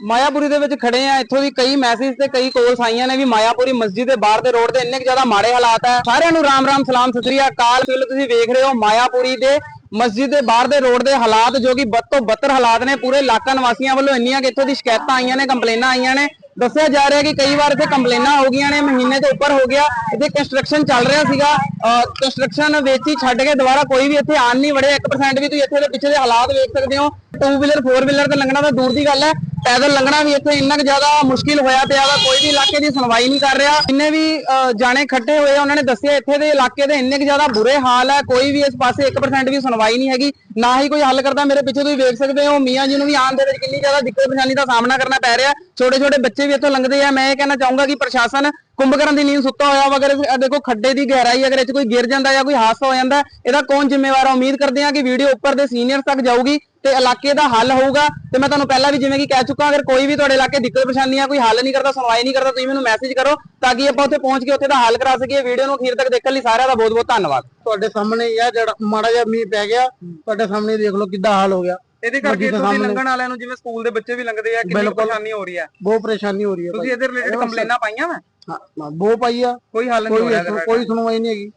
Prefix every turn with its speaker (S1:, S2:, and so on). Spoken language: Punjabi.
S1: ਮਾਇਆਪੁਰੀ ਦੇ ਵਿੱਚ ਖੜੇ ਆ, ਇੱਥੋਂ ਦੀ ਕਈ ਮੈਸੇਜ ਤੇ ਕਈ ਕੋਲਸ ਆਈਆਂ ਨੇ ਵੀ ਮਾਇਆਪੁਰੀ ਮਸਜਿਦ ਦੇ ਬਾਹਰ ਦੇ ਰੋਡ ਤੇ ਇੰਨੇ ਕੁ ਜ਼ਿਆਦਾ ਮਾੜੇ ਹਾਲਾਤ ਹੈ ਸਾਰਿਆਂ ਨੂੰ ਰਾਮ ਰਾਮ, ਸਲਾਮ, ਸਤਿ ਸ੍ਰੀ ਅਕਾਲ। ਫਿਲ ਤੁਸੀਂ ਵੇਖ ਰਹੇ ਹੋ ਮਾਇਆਪੁਰੀ ਦੇ ਮਸਜਿਦ ਦੇ ਬਾਹਰ ਦੇ ਰੋਡ ਦੇ ਹਾਲਾਤ ਜੋ ਕਿ ਬਦ ਤੋਂ ਬੱਤਰ ਹਾਲਾਤ ਨੇ, ਪੂਰੇ ਇਲਾਕਾ ਨਿਵਾਸੀਆਂ ਵੱਲੋਂ ਇੰਨੀਆਂ ਕਿ ਇੱਥੋਂ ਦੀ ਸ਼ਿਕਾਇਤਾਂ ਆਈਆਂ ਨੇ, ਕੰਪਲੇਨਾਂ ਆਈਆਂ ਨੇ। ਦੱਸਿਆ ਜਾ ਰਿਹਾ ਕਿ ਕਈ ਵਾਰ ਇੱਥੇ ਕੰਪਲੇਨਾਂ ਹੋ ਗਈਆਂ ਨੇ, ਮਹੀਨੇ ਤੋਂ ਉੱਪਰ ਹੋ ਗਿਆ। ਇੱਥੇ ਕੰਸਟਰਕਸ਼ਨ ਚੱਲ ਰਿਹਾ ਸੀਗਾ। ਕੰਸਟਰਕਸ਼ਨ ਵਿੱਚ ਹੀ ਛੱਡ ਕੇ ਦੁਬਾਰਾ ਕੋਈ ਵੀ ਇੱਥੇ ਆਣ ਨਹੀਂ ਵੜਿਆ। 1% ਵੀ ਤੁਸੀਂ ਇੱਥੇ ਦੇ ਪਿੱਛੇ ਦੇ ਹਾਲਾਤ ਵੇਖ ਸਕਦੇ ਹੋ। ਟੂ ਵੀਲਰ ਫੋਰ ਵੀਲਰ ਤੇ ਲੰਘਣਾ ਤਾਂ ਦੂਰ ਦੀ ਗੱਲ ਹੈ। ਪੈਦਲ ਲੰਘਣਾ ਵੀ ਇੱਥੇ ਇੰਨਾ ਕੁ ਜ਼ਿਆਦਾ ਮੁਸ਼ਕਿਲ ਹੋਇਆ ਪਿਆ ਵਾ ਕੋਈ ਵੀ ਇਲਾਕੇ ਦੀ ਸੁਣਵਾਈ ਨਹੀਂ ਕਰ ਰਿਹਾ। ਜਿੰਨੇ ਵੀ ਅਹ, ਜਾਣੇ ਇਕੱਠੇ ਹੋਏ ਆ, ਉਹਨਾਂ ਨੇ ਦੱਸਿਆ ਇੱਥੇ ਦੇ ਇਲਾਕੇ ਦੇ ਇੰਨੇ ਕੁ ਜ਼ਿਆਦਾ ਬੁਰੇ ਹਾਲ ਹੈ ਕੋਈ ਵੀ ਇਸ ਪਾਸੇ 1% ਵੀ ਸੁਣਵਾਈ ਨਹੀਂ ਹੈਗੀ। ਨਾ ਹੀ ਕੋਈ ਹੱਲ ਕਰਦਾ ਮੇਰੇ ਪਿੱਛੇ ਤੁਸੀਂ ਵੇਖ ਸਕਦੇ ਹੋ ਮੀਆਂ ਜੀ ਨੂੰ ਵੀ ਆਉਣ ਦੇ ਵਿੱਚ ਕਿੰਨੀ ਜ਼ਿਆਦਾ ਦਿੱਕਤ ਪਰੇਸ਼ਾਨੀ ਦਾ ਸਾਹਮਣਾ ਕਰਨਾ ਪੈ ਰਿਹਾ। ਛੋਟੇ ਛੋਟੇ ਬੱਚੇ ਵੀ ਇੱਥੋਂ ਲੰਘਦੇ ਆ। ਮੈਂ ਇਹ ਕਹਿਣਾ ਚਾਹੂੰਗਾ ਕਿ ਪ੍ਰਸ਼ਾਸਨ ਕੁੰਭਕਰਨ ਦੀ ਨੀਂਦ ਸੁੱਤਾ ਹੋਇਆ ਵਾ ਅਗਰ ਦੇਖੋ ਖੱਡੇ ਦੀ ਗਹਿਰਾਈ ਅਗਰ ਇਹ 'ਚ ਕੋਈ ਗਿਰ ਜਾਂਦਾ ਜਾਂ ਕੋਈ ਹਾਦਸਾ ਹੋ ਜਾਂਦਾ ਇਹਦਾ ਕੌਣ ਜ਼ਿੰਮੇਵਾਰ ਹੈ ਉਮੀਦ ਕਰਦੇ ਹਾਂ ਕਿ ਵੀਡੀਓ ਉੱਪਰ ਦੇ ਸੀਨੀਅਰਸ ਤੱਕ ਜਾਊਗੀ ਤੇ ਇਲਾਕੇ ਦਾ ਹੱਲ ਹੋਊਗਾ। ਤੇ ਮੈਂ ਤੁਹਾਨੂੰ ਪਹਿਲਾਂ ਵੀ ਜਿਵੇਂ ਕਿ ਕਹਿ ਚੁੱਕਾ ਅਗਰ ਕੋਈ ਵੀ ਤੁਹਾਡੇ ਇਲਾਕੇ ਦਿੱਕਤ ਪਰੇਸ਼ਾਨੀ ਆ ਕੋਈ ਹੱਲ ਨਹੀਂ ਕਰਦਾ ਸੁਣਵਾਈ ਨਹੀਂ ਕਰਦਾ ਤੁਸੀਂ ਮੈਨੂੰ ਮੈਸੇਜ ਕਰੋ ਤਾਂ ਕਿ ਆਪਾਂ ਉੱਥੇ ਪਹੁੰਚ ਕੇ ਉੱਥੇ ਦਾ ਹੱਲ ਕਰਾ ਸਕੀਏ। ਵੀਡੀਓ ਨੂੰ ਅਖੀਰ ਤੱਕ ਦੇਖਣ ਲਈ ਸਾਰਿਆਂ ਦਾ ਬਹੁਤ ਬਹੁਤ ਧੰਨਵਾਦ।
S2: ਤੁਹਾਡੇ ਸਾਹਮਣੇ ਹੀ ਆ ਜਿਹੜਾ ਮਾੜਾ ਜਿਹਾ ਮੀਂਹ ਪੈ ਗਿਆ ਤੁਹਾਡੇ ਸਾਹਮਣੇ ਦੇਖ ਲਓ ਕਿੱਦਾਂ ਹਾਲ ਹੋ ਗਿਆ।
S1: ਇਹਦੇ
S2: ਕਰਕੇ ਤੁਸੀਂ
S1: ਲੰਘਣ ਵਾਲਿਆਂ ਨੂੰ ਜਿਵੇਂ ਸਕੂਲ ਦੇ ਬੱਚੇ ਵੀ ਲੰਘਦੇ ਆ ਕਿੰਨੀ। ਪਰੇਸ਼ਾਨੀ ਹੋ ਰਹੀ ਹੈ
S2: ਬਹੁਤ ਪਰੇਸ਼ਾਨੀ ਹੋ ਰਹੀ ਹੈ
S1: ਤੁਸੀਂ ਇਹਦੇ ਰਿਲੇਟਡ ਕੰਪਲੇਨਾਂ ਪਾਈਆਂ ਵਾ?
S2: ਭਾਈ ਬਹੁਤ ਪਾਈ ਆ।
S1: ਕੋਈ ਹੱਲ ਨਹੀਂ ਹੋ
S2: ਕੋਈ
S1: ਰਿਹਾ
S2: ਇੱਥੋਂ ਕੋਈ ਸੁਣਵਾਈ ਨਹੀਂ ਹੈਗੀ।